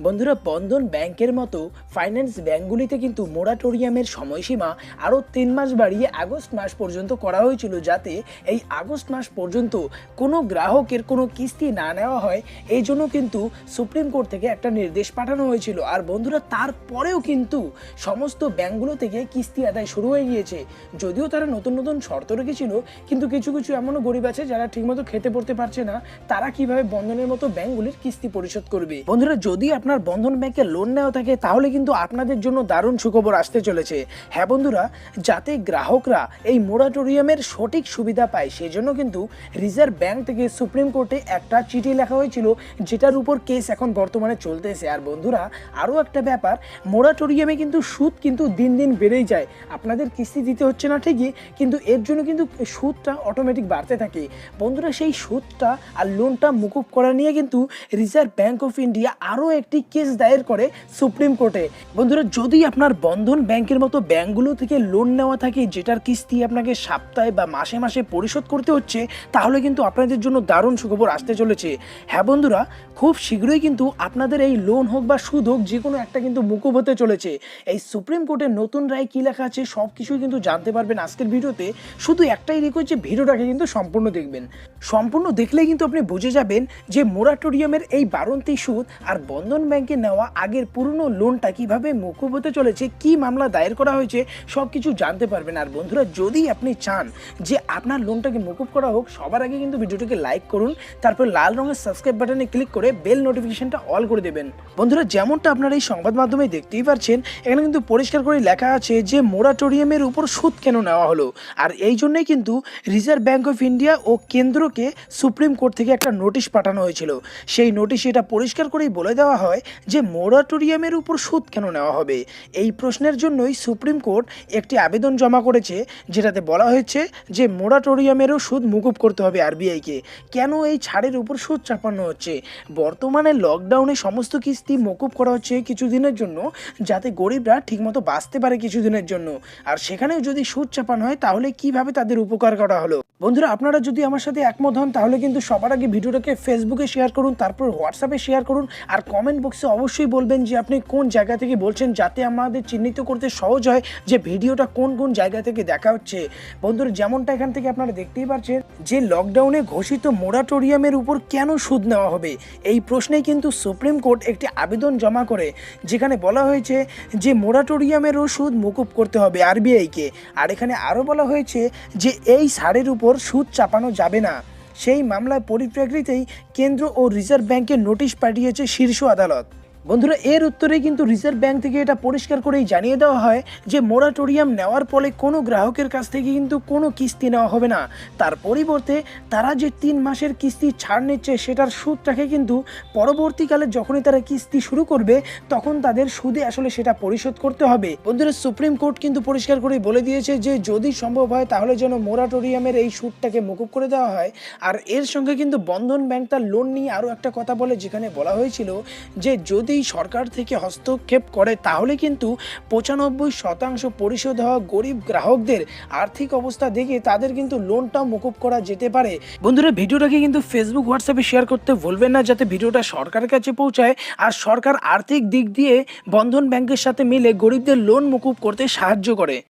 বন্ধুরা, বন্ধন ব্যাংকের মতো ফাইন্যান্স ব্যাংকগুলিতে কিন্তু মোরাটোরিয়ামের সময়সীমা আরও তিন মাস বাড়িয়ে আগস্ট মাস পর্যন্ত করা হয়েছিল যাতে এই আগস্ট মাস পর্যন্ত কোনো গ্রাহকের কোনো কিস্তি না নেওয়া হয়। এই জন্য কিন্তু সুপ্রিম কোর্ট থেকে একটা নির্দেশ পাঠানো হয়েছিল। আর বন্ধুরা, তারপরেও কিন্তু সমস্ত ব্যাংকগুলো থেকে কিস্তি আদায় শুরু হয়ে গিয়েছে। যদিও তারা নতুন নতুন শর্ত রেখেছিল, কিন্তু কিছু কিছু এমনও গরিব আছে যারা ঠিকমতো খেতে পড়তে পারছে না। তারা কীভাবে বন্ধনের মতো ব্যাংকগুলির কিস্তি পরিশোধ করবে? বন্ধুরা, যদি আপনার বন্ধন ব্যাংকে লোন নেওয়া থাকে, তাহলে কিন্তু আপনাদের জন্য দারুণ সুখবর আসতে চলেছে। হ্যাঁ বন্ধুরা, যাতে গ্রাহকরা এই মোরাটোরিয়ামের সঠিক সুবিধা পায় সেই জন্য কিন্তু রিজার্ভ ব্যাংক থেকে সুপ্রিম কোর্টে একটা চিঠি লেখা হয়েছিল, যেটার উপর কেস এখন বর্তমানে চলতেছে। আর বন্ধুরা, আরও একটা ব্যাপার মোরাটোরিয়ামে কিন্তু সুদ কিন্তু দিন দিন বেড়েই যায়। আপনাদের কিস্তি দিতে হচ্ছে না ঠিকই, কিন্তু এর জন্য কিন্তু সুদটা অটোমেটিক বাড়তে থাকে। বন্ধুরা, সেই সুদটা আর লোনটা মুকুব করা নিয়ে কিন্তু রিজার্ভ ব্যাংক অফ ইন্ডিয়া আরও একটি কেস দায়ের করে সুপ্রিম কোর্টে। বন্ধুরা, যদি আপনার বন্ধন ব্যাংকের মতো ব্যাংকগুলো থেকে লোন নেওয়া থাকে, যেটার কিস্তি আপনাকে সপ্তাহে বা মাসে মাসে পরিশোধ করতে হচ্ছে, তাহলে কিন্তু আপনাদের জন্য দারুণ সুখবর আসতে চলেছে। হ্যাঁ বন্ধুরা, খুব শীঘ্রই কিন্তু আপনাদের এই লোন হোক বা সুদ হোক, যে কোনো একটা কিন্তু মুকুব হতে চলেছে। এই সুপ্রিম কোর্টের নতুন রায় কী লেখা আছে, সব কিছুই কিন্তু জানতে পারবেন আজকের ভিডিওতে। শুধু একটাই রিকোয়েস্ট যে ভিডিওটাকে কিন্তু সম্পূর্ণ দেখবেন। সম্পূর্ণ দেখলেই কিন্তু আপনি বুঝে যাবেন যে মোরাটোরিয়ামের এই বারন্তি সুদ আর বন্ধন ব্যাংকে নেওয়া আগের পুরনো লোনটা কীভাবে মুকুব হতে চলেছে, কি মামলা দায়ের করা হয়েছে সব কিছু জানতে পারবেন। আর বন্ধুরা, যদি আপনি চান যে আপনার লোনটাকে মুকুব করা হোক, সবার আগে কিন্তু ভিডিওটাকে লাইক করুন, তারপর লাল রঙের সাবস্ক্রাইব বাটনে ক্লিক করে বেল নোটিফিকেশনটা অল করে দেবেন। বন্ধুরা, যেমনটা আপনারা এই সংবাদ মাধ্যমে দেখতেই পাচ্ছেন, এখানে কিন্তু পরিষ্কার করে লেখা আছে যে মোরাটোরিয়ামের উপর সুদ কেন নেওয়া হলো? আর এই জন্যই কিন্তু রিজার্ভ ব্যাঙ্ক অফ ইন্ডিয়া ও কেন্দ্রকে সুপ্রিম কোর্ট থেকে একটা নোটিশ পাঠানো হয়েছিল। সেই নোটিশে এটা পরিষ্কার করেই বলে দেওয়া হয় যে মোরাটোরিয়ামের উপর সুদ কেন নেওয়া হবে? এই প্রশ্নের জন্যই সুপ্রিম কোর্ট একটি আবেদন জমা করেছে, যেটাতে বলা হয়েছে যে মোরাটোরিয়ামেরও সুদ মুকুব করতে হবে আরবিআইকে। কেন এই ছাড়ের উপর সুদ চাপানো হচ্ছে? বর্তমানে লকডাউনে সমস্ত কিস্তি মকুব করা হচ্ছে কিছুদিনের জন্য, যাতে গরিবরা ঠিকমতো বাঁচতে পারে কিছুদিনের জন্য। আর সেখানেও যদি সুদ চাপানো হয়, তাহলে কীভাবে তাদের উপকার করা হলো? বন্ধুরা, আপনারা যদি আমার সাথে একমত হন, তাহলে কিন্তু সবার আগে ভিডিওটাকে ফেসবুকে শেয়ার করুন, তারপর হোয়াটসঅ্যাপে শেয়ার করুন, আর কমেন্ট বক্সে অবশ্যই বলবেন যে আপনি কোন জায়গা থেকে বলছেন যাতে আমাদের চিহ্নিত করতে সহজ হয় যে ভিডিওটা কোন কোন জায়গা থেকে দেখা হচ্ছে। বন্ধুরা, যেমনটা এখান থেকে আপনারা দেখতেই পাচ্ছেন যে লকডাউনে ঘোষিত মোরাটোরিয়ামের উপর কেন সুদ নেওয়া হবে? এই প্রশ্নেই কিন্তু সুপ্রিম কোর্ট একটি আবেদন জমা করে, যেখানে বলা হয়েছে যে মোরাটোরিয়ামেরও সুদ মুকুব করতে হবে আরবিআইকে। আর এখানে আরও বলা হয়েছে যে এই সারের উপর সুদ চাপানো যাবে না। সেই মামলার পরিপ্রেক্ষিতেই কেন্দ্র ও রিজার্ভ ব্যাংকে নোটিশ পাঠিয়েছে শীর্ষ আদালত। বন্ধুরা, এর উত্তরে কিন্তু রিজার্ভ ব্যাংক থেকে এটা পরিষ্কার করেই জানিয়ে দেওয়া হয় যে মোরাটোরিয়াম নেওয়ার ফলে কোনো গ্রাহকের কাছ থেকে কিন্তু কোনো কিস্তি নেওয়া হবে না। তার পরিবর্তে তারা যে তিন মাসের কিস্তি ছাড় নিচ্ছে, সেটার সুদটাকে কিন্তু পরবর্তীকালে যখনই তারা কিস্তি শুরু করবে, তখন তাদের সুদে আসলে সেটা পরিশোধ করতে হবে। বন্ধুরা সুপ্রিম কোর্ট কিন্তু পরিষ্কার করেই বলে দিয়েছে যে, যদি সম্ভব হয়, তাহলে যেন মোরাটোরিয়ামের এই সুদটাকে মুকুব করে দেওয়া হয়। আর এর সঙ্গে কিন্তু বন্ধন ব্যাংক তার লোন নিয়ে আরও একটা কথা বলে, যেখানে বলা হয়েছিল যে, যদি সরকার থেকে হস্তক্ষেপ করে, তাহলে কিন্তু পঁচানব্বই শতাংশ পরিশোধ হওয়া গরিব গ্রাহকদের আর্থিক অবস্থা দেখে তাদের কিন্তু লোনটা মুকুব করা যেতে পারে। বন্ধুরা, ভিডিওটাকে কিন্তু ফেসবুক হোয়াটসঅ্যাপে শেয়ার করতে ভুলবেন না, যাতে ভিডিওটা সরকারের কাছে পৌঁছায় আর সরকার আর্থিক দিক দিয়ে বন্ধন ব্যাংকের সাথে মিলে গরিবদের লোন মুকুব করতে সাহায্য করে।